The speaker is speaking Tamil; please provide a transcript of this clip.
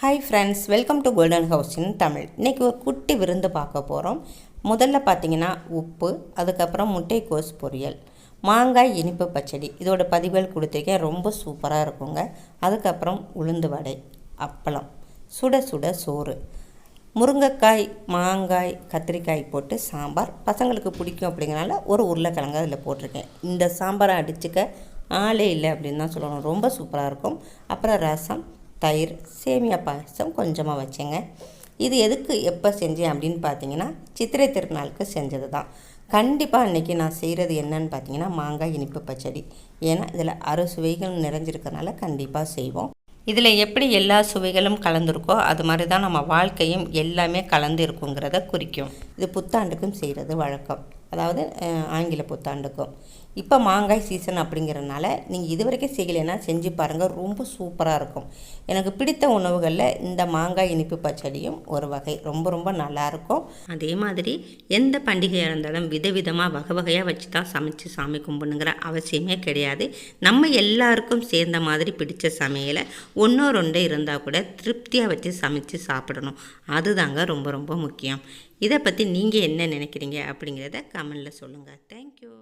Hi friends welcome to Golden House in Tamil இன்றைக்கி ஒரு குட்டி விருந்து பார்க்க போகிறோம் முதல்ல பார்த்தீங்கன்னா உப்பு அதுக்கப்புறம் முட்டைக்கோஸ் பொரியல் மாங்காய் இனிப்பு பச்சடி. இதோட பதிவுகள் கொடுத்துருக்கேன். ரொம்ப சூப்பராக இருக்குங்க. அதுக்கப்புறம் உளுந்து வடை அப்பளம். சுட சுட சோறு. முருங்கைக்காய் மாங்காய் கத்திரிக்காய் போட்டு சாம்பார். பசங்களுக்கு பிடிக்கும் அப்படிங்கிறனால ஒரு உருளைக்கிழங்கு அதில் போட்டிருக்கேன். இந்த சாம்பாரை அடிச்சுக்க ஆளே இல்லை அப்படின்னு தான் சொல்லணும். ரொம்ப சூப்பராக இருக்கும். அப்புறம் ரசம் தயிர் சேமியா பாயசம் கொஞ்சமாக வச்சேங்க. இது எதுக்கு எப்போ செஞ்சேன் அப்படின்னு பார்த்தீங்கன்னா சித்திரை திருநாளுக்கு செஞ்சது தான் கண்டிப்பாக அன்றைக்கி நான் செய்கிறது என்னன்னு பார்த்தீங்கன்னா மாங்காய் இனிப்பு பச்சடி. ஏன்னா இதில் அறு சுவைகளும் நிறைஞ்சிருக்கனால கண்டிப்பாக செய்வோம். இதில் எப்படி எல்லா சுவைகளும் கலந்துருக்கோ அது மாதிரி தான் நம்ம வாழ்க்கையும் எல்லாமே கலந்து இருக்குங்கிறத குறிக்கும். இது புத்தாண்டுக்கும் செய்கிறது வழக்கம். அதாவது ஆங்கில புத்தாண்டுக்கும். இப்போ மாங்காய் சீசன் அப்படிங்கிறனால நீங்கள் இது வரைக்கும் செய்யலைன்னா செஞ்சு பாருங்கள் ரொம்ப சூப்பராக இருக்கும். எனக்கு பிடித்த உணவுகளில் இந்த மாங்காய் இனிப்பு பச்சடியும் ஒரு வகை. ரொம்ப ரொம்ப நல்லாயிருக்கும் அதே மாதிரி எந்த பண்டிகையாக இருந்தாலும் விதவிதமாக வகை வகையாக வச்சு தான் சமைச்சு சாமி கும்பிடுங்கிற அவசியமே கிடையாது. நம்ம எல்லாருக்கும் சேர்ந்த மாதிரி பிடித்த சமையலை ஒன்றோ ரெண்டோ இருந்தால் கூட திருப்தியாக வச்சு சமைச்சு சாப்பிடணும். அதுதாங்க ரொம்ப ரொம்ப முக்கியம். இதை பற்றி நீங்கள் என்ன நினைக்கிறீங்க அப்படிங்கிறத கமெண்டில் சொல்லுங்கள் தேங்க்யூ